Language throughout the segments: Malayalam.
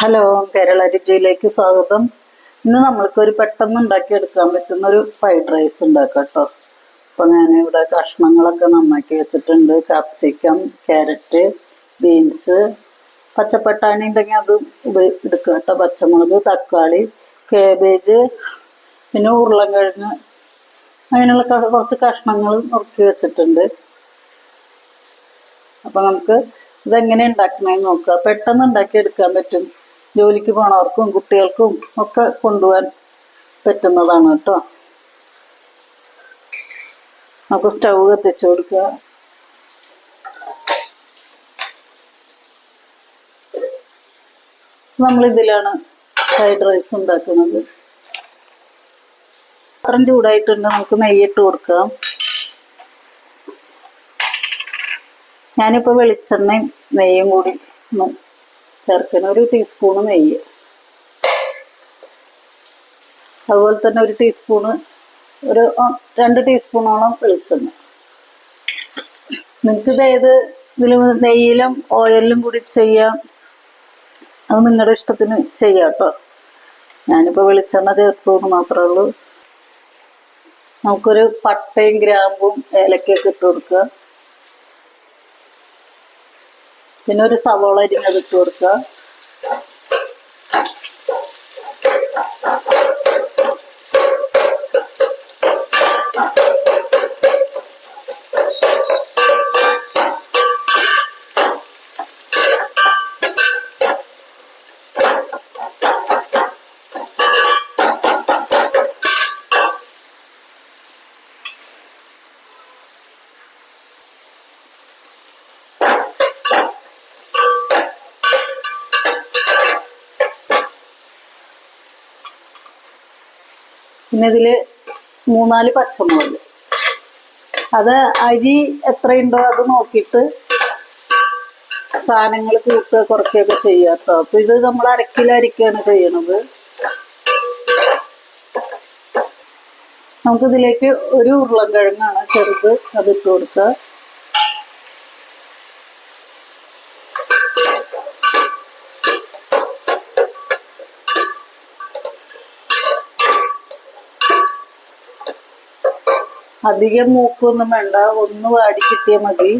ഹലോ കേരള രുചിയിലേക്ക് സ്വാഗതം. ഇന്ന് നമ്മൾക്ക് ഒരു പെട്ടെന്ന് ഉണ്ടാക്കിയെടുക്കാൻ പറ്റുന്ന ഒരു ഫ്രൈഡ് റൈസ് ഉണ്ടാക്കാം കേട്ടോ അപ്പോൾ ഞാനിവിടെ കഷ്ണങ്ങളൊക്കെ നന്നാക്കി വെച്ചിട്ടുണ്ട്. കാപ്സിക്കം ക്യാരറ്റ് ബീൻസ് പച്ചപ്പട്ടാണി ഉണ്ടെങ്കിൽ അത് ഇത് എടുക്കുക കേട്ടോ. പച്ചമുളക് തക്കാളി കേബേജ് പിന്നെ ഉരുളൻകിഴങ്ങ് അങ്ങനെയുള്ള കുറച്ച് കഷ്ണങ്ങൾ നുറുക്കി വെച്ചിട്ടുണ്ട്. അപ്പൊ നമുക്ക് ഇതെങ്ങനെ ഉണ്ടാക്കണമെന്ന് നോക്കുക പെട്ടെന്ന് ഉണ്ടാക്കി എടുക്കാൻ പറ്റും. ജോലിക്ക് പോണവർക്കും കുട്ടികൾക്കും ഒക്കെ കൊണ്ടുപോകാൻ പറ്റുന്നതാണ് കേട്ടോ. നമുക്ക് സ്റ്റൗ കത്തിച്ചു കൊടുക്കുക. നമ്മൾ ഇതിലാണ് ഫ്രൈഡ് റൈസ് ഉണ്ടാക്കുന്നത്. പാത്രം ചൂടായിട്ടുണ്ട് നമുക്ക് നെയ്യിട്ട് കൊടുക്കാം. ഞാനിപ്പോൾ വെളിച്ചെണ്ണയും നെയ്യും കൂടി ചേർക്കണം ഒരു ടീസ്പൂണ് നെയ്യ്. അതുപോലെ തന്നെ ഒരു ടീസ്പൂണ് ഒരു രണ്ട് ടീസ്പൂണോളം വെളിച്ചെണ്ണ. നിങ്ങൾക്ക് ഇതേത് ഇതിലും നെയ്യിലും ഓയിലും കൂടി ചെയ്യാം. അത് നിങ്ങളുടെ ഇഷ്ടത്തിന് ചെയ്യാം കേട്ടോ. ഞാനിപ്പോൾ വെളിച്ചെണ്ണ ചേർത്തു എന്ന് മാത്രമേ ഉള്ളൂ. നമുക്കൊരു പട്ടയും ഗ്രാമ്പും ഏലക്കയൊക്കെ ഇട്ട് കൊടുക്കുക. പിന്നെ ഒരു സവോള അരിഞ്ഞത് ഇട്ട് കൊടുക്കുക. പിന്നെ ഇതിൽ മൂന്നാൽ പച്ചമുളക്. അത് അരി എത്രയുണ്ടോ അത് നോക്കിയിട്ട് സാധനങ്ങൾ കൂട്ടുക കുറയ്ക്കുകയൊക്കെ ചെയ്യുക കേട്ടോ അപ്പൊ ഇത് നമ്മൾ അരക്കിലോ ചെയ്യണത്. നമുക്കിതിലേക്ക് ഒരു ഉരുളൻ കിഴങ്ങാണ് ചെറുത് അത് ഇട്ട് കൊടുക്കുക. അധികം മൂക്കൊന്നും വേണ്ട. ഒന്ന് വാടി കിട്ടിയ മതി.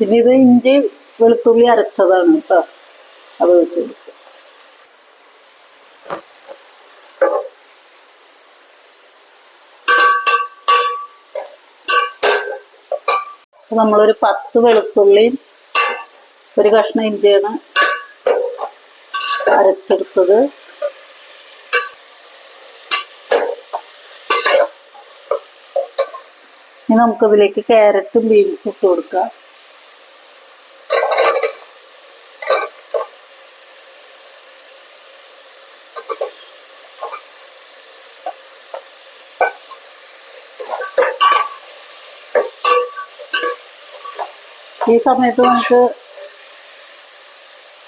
പിന്നെ ഇത് ഇഞ്ചി വെളുത്തുള്ളി അരച്ചതാണ് കേട്ടോ അത് വെച്ച് നമ്മളൊരു പത്ത് വെളുത്തുള്ളിയും ഒരു കഷ്ണം ഇഞ്ചിയാണ് അരച്ചെടുത്തത്. ഇനി നമുക്കതിലേക്ക് ക്യാരറ്റും ബീൻസും ഇട്ട് കൊടുക്കാം. ഈ സമയത്ത് നമുക്ക്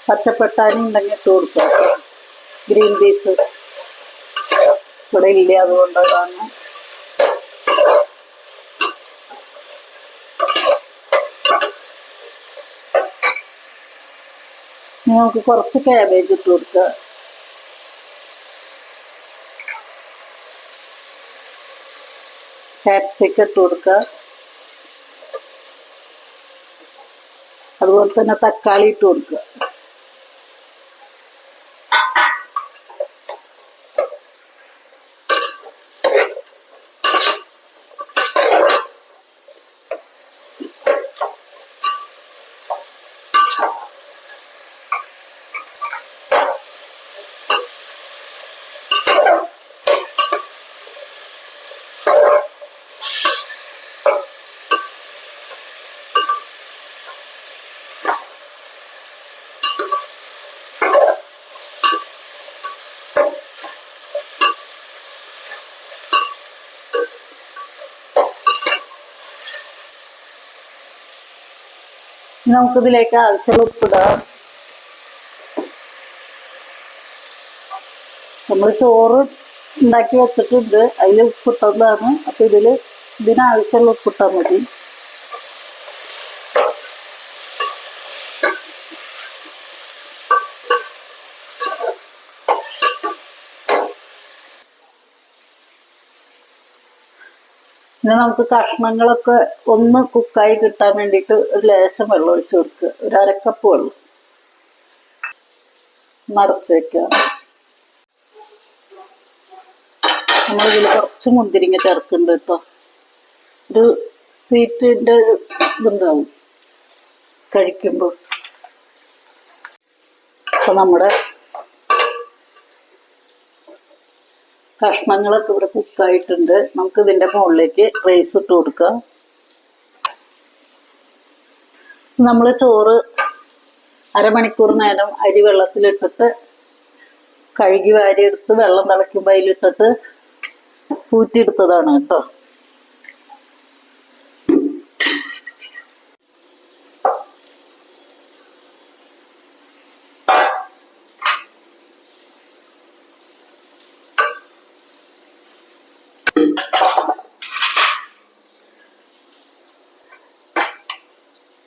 പച്ചപ്പട്ടാണി ഉണ്ടെങ്കിൽ ഇട്ട് കൊടുക്കാം ഗ്രീൻ പീസ് ഇവിടെ ഇല്ല അതുകൊണ്ട് അതാണ് നമുക്ക് കുറച്ച് ക്യാബേജ് ഇട്ട് കൊടുക്കുക ക്യാപ്സിക്ക ഇട്ട് കൊടുക്കുക അതുപോലെ തന്നെ തക്കാളി ഇട്ട് കൊടുക്കുക ഇനി നമുക്കിതിലേക്ക് ആവശ്യമുള്ള ഉപ്പിടാം നമ്മൾ ചോറ് ഉണ്ടാക്കി വെച്ചിട്ടുണ്ട്. അതിൽ ഉപ്പിട്ടതാണ്. അപ്പൊ ഇതിൽ ഇതിനാവശ്യമുള്ള ഉപ്പിട്ടാൽ മതി. പിന്നെ നമുക്ക് കഷ്ണങ്ങളൊക്കെ ഒന്ന് കുക്കായി കിട്ടാൻ വേണ്ടിയിട്ട് ഒരു ലേശം വെള്ളം ഒഴിച്ച് കൊടുക്കുക ഒരു അരക്കപ്പ് വെള്ളം. നിറച്ച് വെക്കുക നമ്മളിതിൽ കുറച്ച് മുന്തിരിങ്ങ ചേർക്കുന്നുണ്ട് കേട്ടോ ഒരു സീറ്റിന്റെ ഇതുണ്ടാവും. കഴിക്കുമ്പോൾ അപ്പം നമ്മുടെ കഷ്ണങ്ങളൊക്കെ ഇവിടെ കുക്കായിട്ടുണ്ട്. നമുക്ക് ഇതിന്റെ മുകളിലേക്ക് റൈസ് ഇട്ട് കൊടുക്കാം. നമ്മൾ ചോറ് അരമണിക്കൂർ നേരം അരി വെള്ളത്തിലിട്ടിട്ട് കഴുകി വാരിയെടുത്ത് വെള്ളം തിളയ്ക്കുമ്പോൾ അതിലിട്ടിട്ട് ഊറ്റിയെടുത്തതാണ് കേട്ടോ.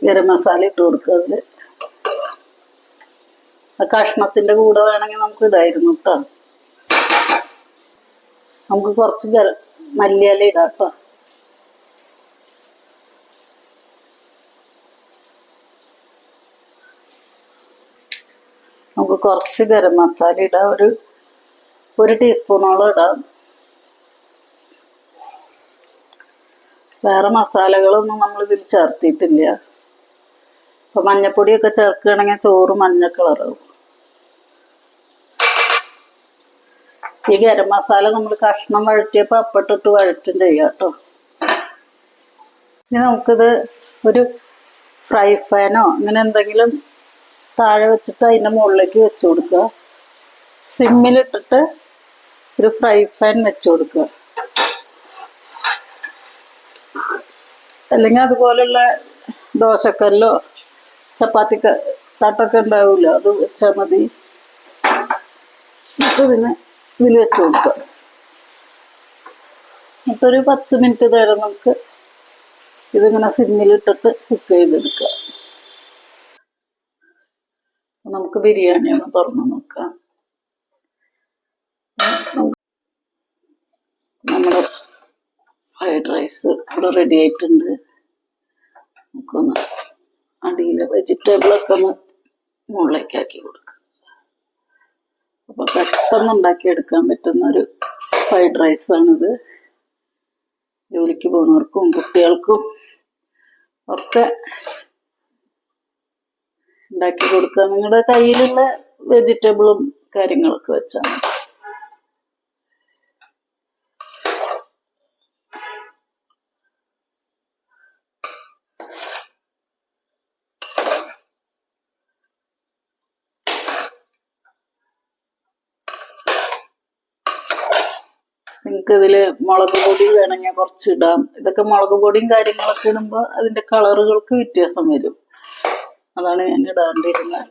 ഗരം മസാല ഇട്ട് കൊടുക്കുക ആ കഷ്ണത്തിന്റെ കൂടെ വേണമെങ്കിൽ നമുക്ക് ഇടായിരുന്നു കേട്ടോ നമുക്ക് കുറച്ച് ഗരം മല്ലിയില ഇടാം കേട്ടോ നമുക്ക് കുറച്ച് ഗരം മസാല ഇടാം. ഒരു ഒരു ടീസ്പൂണോളം ഇടാം. വേറെ മസാലകളൊന്നും നമ്മൾ ഇതിൽ ചേർത്തിട്ടില്ല. ഇപ്പൊ മഞ്ഞപ്പൊടിയൊക്കെ ചേർക്കുകയാണെങ്കിൽ ചോറ് മഞ്ഞ കളറാവും ഈ ഗരം മസാല നമ്മൾ കഷ്ണം വഴറ്റിയപ്പോൾ അപ്പട്ടിട്ട് വഴറ്റും ചെയ്യാം കേട്ടോ ഇനി നമുക്കിത് ഒരു ഫ്രൈ പാനോ അങ്ങനെ എന്തെങ്കിലും താഴെ വെച്ചിട്ട് അതിന്റെ മുകളിലേക്ക് വെച്ച് കൊടുക്കുക. സിമ്മിലിട്ടിട്ട് ഒരു ഫ്രൈ പാൻ വെച്ച് കൊടുക്കുക. അല്ലെങ്കിൽ അതുപോലുള്ള ദോശക്കല്ലോ ചപ്പാത്തി തട്ടൊക്കെ ഉണ്ടാവില്ല അത് വെച്ചാൽ മതി. എന്നിട്ട് പിന്നെ ഇതിൽ വെച്ച് കൊടുക്കുക എന്നിട്ടൊരു പത്ത് മിനിറ്റ് നേരം നമുക്ക് ഇതിങ്ങനെ സിമ്മിലിട്ടിട്ട് കുക്ക് ചെയ്തെടുക്കുക നമുക്ക് ബിരിയാണി ഒന്ന് തുറന്ന് നോക്കാം. നമ്മുടെ ഫ്രൈഡ് റൈസ് ഇവിടെ റെഡി ആയിട്ടുണ്ട്. നമുക്കൊന്ന് അടിയിൽ വെജിറ്റബിളൊക്കെ ഒന്ന് മുകളിലേക്കാക്കി കൊടുക്കുക. അപ്പോൾ പെട്ടെന്ന് ഉണ്ടാക്കിയെടുക്കാൻ പറ്റുന്ന ഒരു ഫ്രൈഡ് റൈസാണിത് ജോലിക്ക് പോകുന്നവർക്കും കുട്ടികൾക്കും ഒക്കെ ഉണ്ടാക്കി കൊടുക്കുക നിങ്ങളുടെ കയ്യിലുള്ള വെജിറ്റബിളും കാര്യങ്ങളൊക്കെ വെച്ചാൽ മതി. നിങ്ങൾക്ക് ഇതിൽ മുളക് പൊടി വേണമെങ്കിൽ കുറച്ച് ഇടാം. ഇതൊക്കെ മുളക് പൊടിയും കാര്യങ്ങളൊക്കെ ഇടുമ്പോൾ അതിന്റെ കളറുകൾക്ക് വ്യത്യാസം വരും. അതാണ് ഞാൻ ഇടാണ്ടിരുന്നത്.